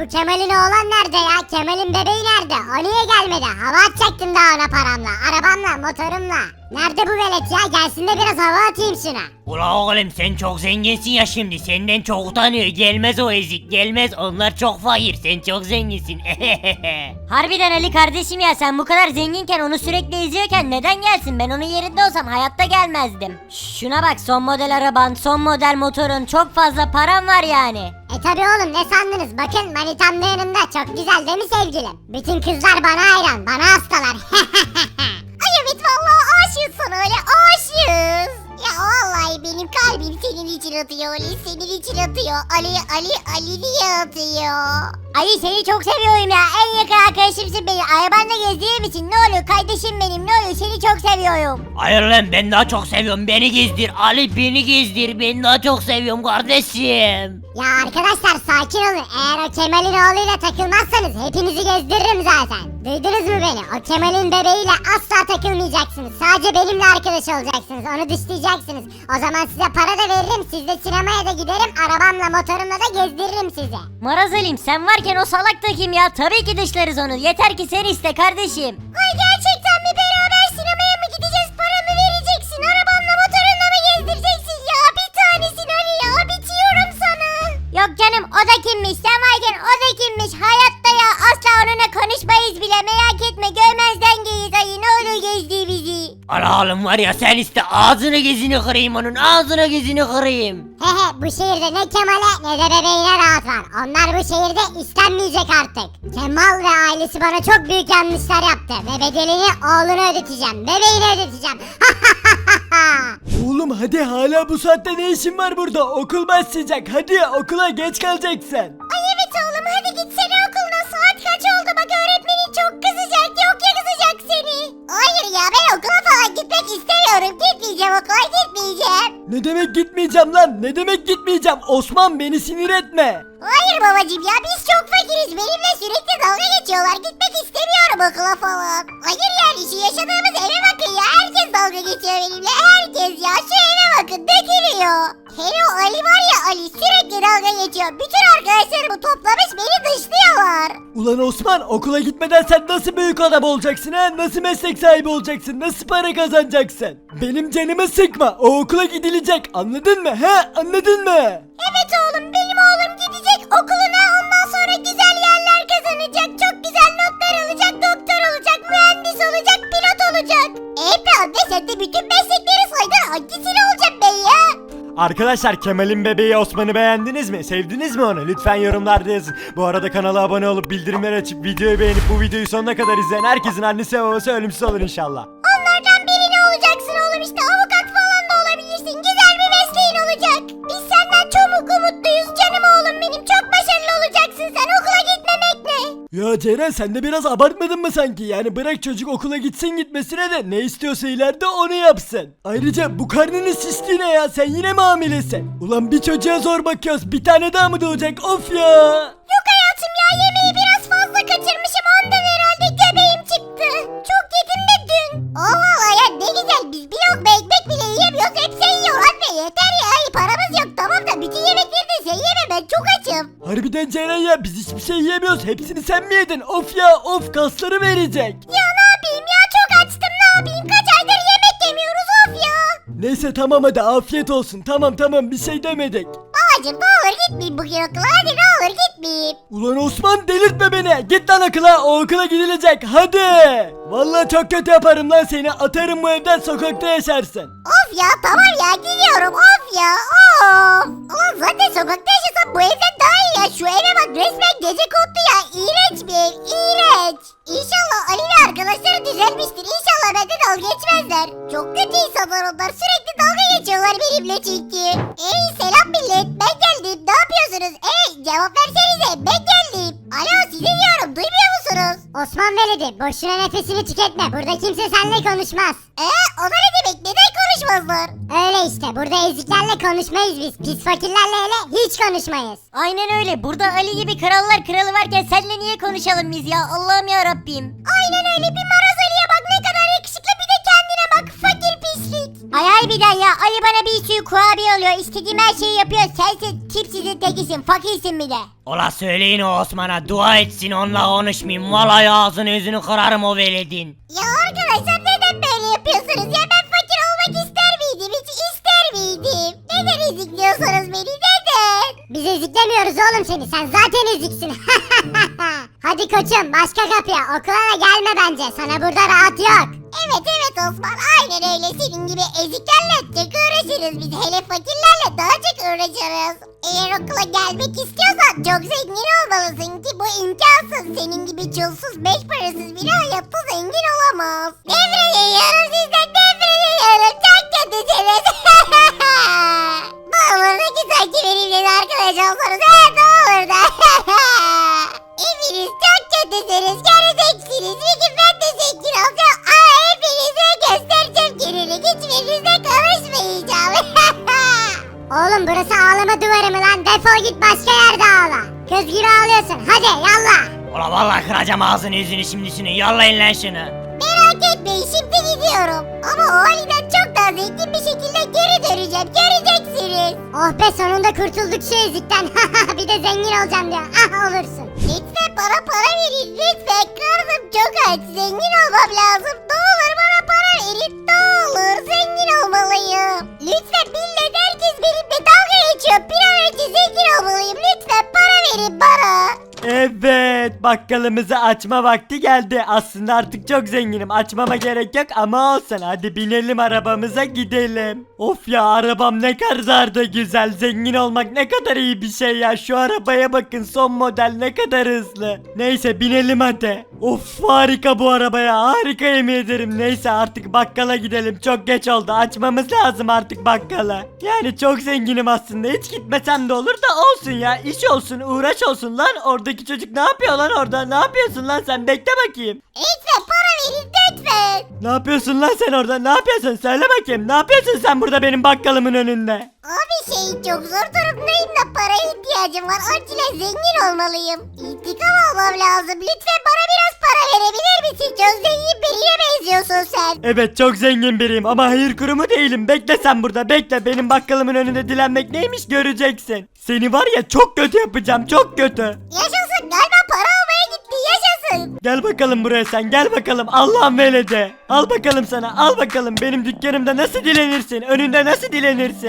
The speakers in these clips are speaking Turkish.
bu Kemal'in oğlan nerede ya? Kemal'in bebeği nerede? O niye gelmedi? Hava atacaktım daha ona paramla, arabamla, motorumla. Nerede bu velet ya? Gelsin de biraz hava atayım şuna. Ula oğlum sen çok zenginsin ya şimdi senden çok utanıyor gelmez o ezik gelmez onlar çok fakir sen çok zenginsin Harbiden Ali kardeşim ya sen bu kadar zenginken onu sürekli izliyorken neden gelsin? Ben onun yerinde olsam hayatta gelmezdim. Şuna bak son model araban, son model motorun çok fazla param var yani. E tabi oğlum ne sandınız? Bakın manitam da yanımda. Çok güzel değil mi sevgilim? Bütün kızlar bana hayran, bana hastalar. Ay evet vallahi aşığız sana öyle aşığız. Ya vallahi benim kalbim senin için atıyor Ali, senin için atıyor. Ali, Ali, Ali diye atıyor. Ali seni çok seviyorum ya. En yakın arkadaşımsın benim. Arabanla gezdiğim için ne oluyor kardeşim benim ne oluyor seni çok seviyorum. Hayır lan ben daha çok seviyorum beni gezdir Ali beni gezdir ben daha çok seviyorum kardeşim Ya arkadaşlar sakin olun. Eğer o Kemal'in oğluyla takılmazsanız hepinizi gezdiririm zaten. Duydunuz mu beni? O Kemal'in bebeğiyle asla takılmayacaksınız. Sadece benimle arkadaş olacaksınız. Onu dışlayacaksınız. O zaman size para da veririm. Siz de sinemaya da giderim. Arabamla motorumla da gezdiririm sizi. Maraz Ali'm sen varken o salak da kim ya? Tabii ki dışlarız onu. Yeter ki sen iste kardeşim. Ay var ya sen iste ağzını gezini kırayım onun ağzını gezini kırayım Hehe bu şehirde ne Kemal'e ne de bebeğine rahat var. Onlar bu şehirde istenmeyecek artık. Kemal ve ailesi bana çok büyük yanlışlar yaptı. Ve bedelini oğlunu ödeteceğim. Bebeğini ödeteceğim. Oğlum hadi hala bu saatte ne işin var burada? Okul başlayacak. Hadi okula geç kalacaksın. Ay evet oğlum hadi gitsene Ne demek gitmeyeceğim lan? Ne demek gitmeyeceğim? Osman beni sinir etme. Hayır babacım ya biz çok fakiriz. Benimle sürekli dalga geçiyorlar. Gitmek istemiyorum okula falan. Hayır yani şu yaşadığımız eve bakın ya. Herkes dalga geçiyor benimle. Herkes ya şu eve bakın dökülüyor. Hele o Ali var ya Ali sürekli dalga geçiyor. Bütün arkadaşlarımı toplamış beni. Ulan Osman okula gitmeden sen nasıl büyük adam olacaksın ha? Nasıl meslek sahibi olacaksın? Nasıl para kazanacaksın? Benim canımı sıkma. O okula gidilecek. Anladın mı? He? Anladın mı? Evet oğlum benim oğlum gidecek okuluna Arkadaşlar Kemal'in bebeği Osman'ı beğendiniz mi? Sevdiniz mi onu? Lütfen yorumlarda yazın. Bu arada kanala abone olup bildirimleri açıp videoyu beğenip bu videoyu sonuna kadar izleyen herkesin annesi ve babası ölümsüz olur inşallah. Onlardan birini olacaksın oğlum işte avukat falan da olabilirsin. Güzel bir mesleğin olacak. Biz senden çok umutluyuz canım oğlum benim. Çok başarılı olacaksın sen okula ne? Ya Ceren sen de biraz abartmadın mı sanki? Yani bırak çocuk okula gitsin gitmesine de ne istiyorsa ileride onu yapsın. Ayrıca bu karnının şiştiği ne ya? Sen yine mi hamilesin? Ulan bir çocuğa zor bakıyoruz. Bir tane daha mı doğacak? Of ya! Yok Harbiden Ceren ya biz hiçbir şey yiyemiyoruz. Hepsini sen mi yedin? Of ya of kasları verecek. Ya ne yapayım ya çok açtım ne yapayım kaç aydır yemek yemiyoruz of ya. Neyse tamam hadi afiyet olsun. Tamam tamam bir şey demedik. Babacım ne olur gitmeyeyim bugün okula hadi ne olur gitmeyeyim. Ulan Osman delirtme beni. Git lan okula. O okula gidilecek. Hadi. Vallahi çok kötü yaparım lan seni. Atarım bu evden sokakta yaşarsın. Of ya tamam ya gidiyorum of ya of. Ulan zaten sokakta yaşasam bu evden daha iyi ya. Şu eve bak resmen gece kondu ya. İğrenç bir ev iğrenç. İnşallah Ali ve arkadaşları düzelmiştir. İnşallah benden dalga geçmezler. Çok kötü insanlar onlar. Sürekli dalga geçiyorlar benimle çünkü. Ey selam millet ben geldim. Ne yapıyorsunuz? Ey cevap versenize ben geldim. Osman Veledi boşuna nefesini tüketme. Burada kimse seninle konuşmaz. Eee o da ne demek? Neden konuşmazlar? Öyle işte burada eziklerle konuşmayız biz. Pis fakirlerle hele hiç konuşmayız. Aynen öyle burada Ali gibi krallar kralı varken seninle niye konuşalım biz ya Allah'ım ya Rabbim. Aynen öyle bir maraz Ali bana bir sürü kurabiye alıyor. İstediğim her şeyi yapıyor. Sensin tipsizin tekisin. Fakirsin bir de. Ola söyleyin o Osman'a dua etsin onunla konuşmayayım. Vallahi ağzını yüzünü kırarım o veledin. Ya arkadaşlar neden böyle yapıyorsunuz ya? Ben fakir olmak ister miydim? Hiç ister miydim? Neden ezikliyorsunuz beni? Neden? Biz eziklemiyoruz oğlum seni. Sen zaten eziksin. Hadi koçum başka kapıya. Okula da gelme bence. Sana burada rahat yok. Evet evet Osman. Aynen öyle. Senin gibi eziklerle çok uğraşırız biz. Hele fakirlerle daha çok uğraşırız. Eğer okula gelmek istiyorsan çok zengin olmalısın ki bu imkansız. Senin gibi çulsuz beş parasız biri hayatta zengin olamaz. Nefret ediyorum sizden nefret ediyorum. Çok kötüsünüz. ne olur da güzel ki benimle arkadaş olsanız. Burası ağlama duvarı mı lan? Defol git başka yerde ağla. Kız gibi ağlıyorsun. Hadi yallah. Ola vallahi kıracağım ağzını yüzünü şimdi şunu yallayın lan şunu. Merak etmeyin şimdi gidiyorum. Ama o halden çok daha zengin bir şekilde geri döneceğim. Göreceksiniz. Oh be sonunda kurtulduk şu ezikten. bir de zengin olacağım diyor. Ah olursun. Lütfen bana para verin. Lütfen karnım çok aç. Zengin olmam lazım. Ne olur bana verin. Ne olur zengin olmalıyım. Lütfen millet herkes benimle dalga geçiyor. Bir an önce zengin olmalıyım. Lütfen para verin bana. Evet bakkalımızı açma vakti geldi. Aslında artık çok zenginim açmama gerek yok ama olsun hadi binelim arabamıza gidelim. Of ya arabam ne kadar da güzel zengin olmak ne kadar iyi bir şey ya şu arabaya bakın son model ne kadar hızlı. Neyse binelim hadi. Of harika bu arabaya harika yemin ederim. Neyse artık bakkala gidelim çok geç oldu açmamız lazım artık bakkala. Yani çok zenginim aslında hiç gitmesem de olur da olsun ya iş olsun uğraş olsun lan oradaki çocuk ne yapıyor lan orada ne yapıyorsun lan sen bekle bakayım. Lütfen para verin lütfen. Ne yapıyorsun lan sen orada ne yapıyorsun söyle bakayım ne yapıyorsun sen burada benim bakkalımın önünde. Abi şey çok zor durumdayım da paraya ihtiyacım var. Acilen zengin olmalıyım. İntikam almam lazım. Lütfen bana biraz para verebilir misin? Çok zengin birine benziyorsun sen. Evet çok zengin biriyim ama hayır kurumu değilim bekle sen burada bekle benim bakkalımın önünde dilenmek neymiş göreceksin. Seni var ya çok kötü yapacağım çok kötü. Yaşasın Gel bakalım buraya sen gel bakalım Allah'ın veledi. Al bakalım sana al bakalım benim dükkanımda nasıl dilenirsin önünde nasıl dilenirsin.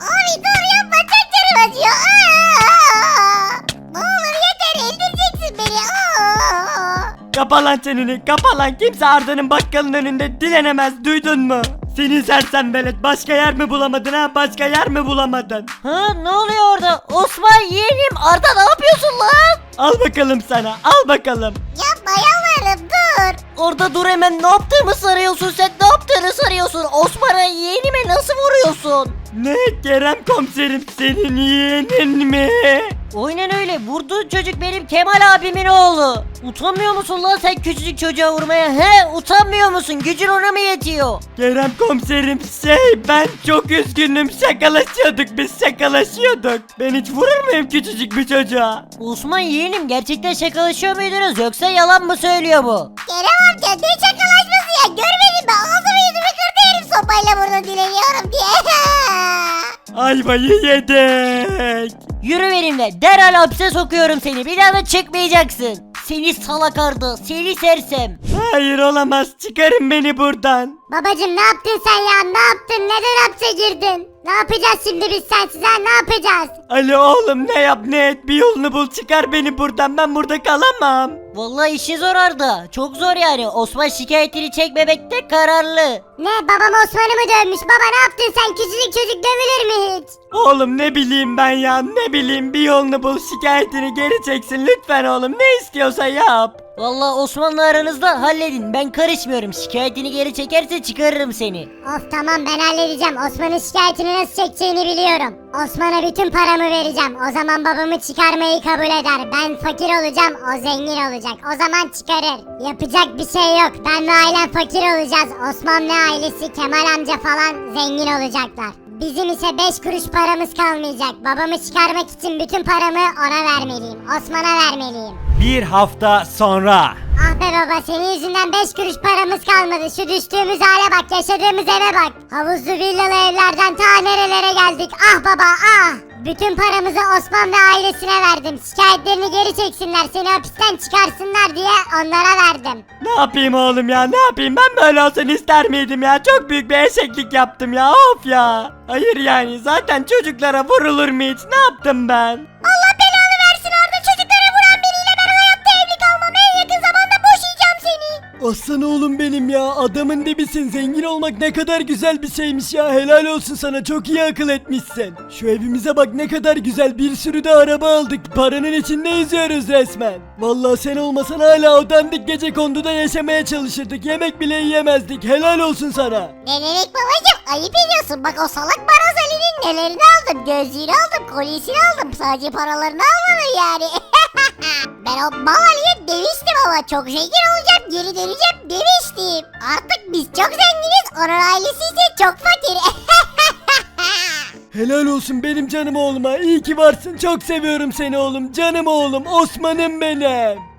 Abi dur yapma çok canım acıyor. Aa! Ne olur yeter öldüreceksin beni. Aa! Kapa lan çeneni kapa lan kimse Arda'nın bakkalın önünde dilenemez duydun mu? Seni sersem velet başka yer mi bulamadın ha başka yer mi bulamadın? Ha ne oluyor orada? Osman yeğenim Arda ne yapıyorsun lan? Al bakalım sana al bakalım. Yapma yalvarırım dur. Orada dur hemen ne yaptığımı sarıyorsun sen ne yaptığını sarıyorsun Osman'a yeğenime nasıl vuruyorsun? Ne Kerem komiserim senin yeğenin mi? Aynen öyle vurduğun çocuk benim Kemal abimin oğlu. Utanmıyor musun lan sen küçücük çocuğa vurmaya he utanmıyor musun gücün ona mı yetiyor? Kerem komiserim şey ben çok üzgünüm şakalaşıyorduk biz şakalaşıyorduk. Ben hiç vurur muyum küçücük bir çocuğa? Osman yeğenim gerçekten şakalaşıyor muydunuz yoksa yalan mı söylüyor bu? Kerem amca ne şakalaşması ya görmedin mi? Ağzımı yüzümü kırdı herif sopayla burada dileniyorum diye. Ayvayı yedik. Yürü benimle derhal hapse sokuyorum seni bir daha da çıkmayacaksın. Seni salak Arda seni sersem. Hayır olamaz çıkarın beni buradan. Babacım ne yaptın sen ya? Ne yaptın? Neden hapse girdin? Ne yapacağız şimdi biz sensiz ha? Ne yapacağız? Ali oğlum ne yap ne et bir yolunu bul çıkar beni buradan ben burada kalamam. Vallahi işi zor Arda. Çok zor yani. Osman şikayetini çekmemekte kararlı. Ne babam Osman'ı mı dövmüş? Baba ne yaptın sen? Küçücük çocuk dövülür mü hiç? Oğlum ne bileyim ben ya ne bileyim bir yolunu bul şikayetini geri çeksin lütfen oğlum ne istiyorsa yap. Vallahi Osman'la aranızda halledin. Ben karışmıyorum. Şikayetini geri çekerse çıkarırım seni. Of tamam ben halledeceğim. Osman'ın şikayetini nasıl çekeceğini biliyorum. Osman'a bütün paramı vereceğim. O zaman babamı çıkarmayı kabul eder. Ben fakir olacağım, o zengin olacak. O zaman çıkarır. Yapacak bir şey yok. Ben ve ailem fakir olacağız. Osman ailesi Kemal amca falan zengin olacaklar. Bizim ise 5 kuruş paramız kalmayacak. Babamı çıkarmak için bütün paramı ona vermeliyim. Osman'a vermeliyim. Bir hafta sonra. Ah be baba senin yüzünden 5 kuruş paramız kalmadı. Şu düştüğümüz hale bak yaşadığımız eve bak. Havuzlu villalı evlerden ta nerelere geldik. Ah baba ah. Bütün paramızı Osman ve ailesine verdim. Şikayetlerini geri çeksinler seni hapisten çıkarsınlar diye onlara verdim. Ne yapayım oğlum ya ne yapayım ben böyle olsun ister miydim ya çok büyük bir eşeklik yaptım ya of ya. Hayır yani zaten çocuklara vurulur mu hiç ne yaptım ben? Aslan oğlum benim ya adamın dibisin zengin olmak ne kadar güzel bir şeymiş ya helal olsun sana çok iyi akıl etmişsin. Şu evimize bak ne kadar güzel bir sürü de araba aldık paranın içinde yüzüyoruz resmen. Vallahi sen olmasan hala o gece konduda yaşamaya çalışırdık yemek bile yiyemezdik helal olsun sana. Ne demek babacım ayıp ediyorsun. Bak o salak Baraz Ali'nin nelerini aldım. Gözlüğünü aldım, kolyesini aldım. Sadece paralarını almadım yani. ben o mal Ali'ye demiştim ama çok zengin olacağım geri döneceğim demiştim. Artık biz çok zenginiz onun ailesi ise çok fakir. Helal olsun benim canım oğluma iyi ki varsın çok seviyorum seni oğlum canım oğlum Osman'ım benim.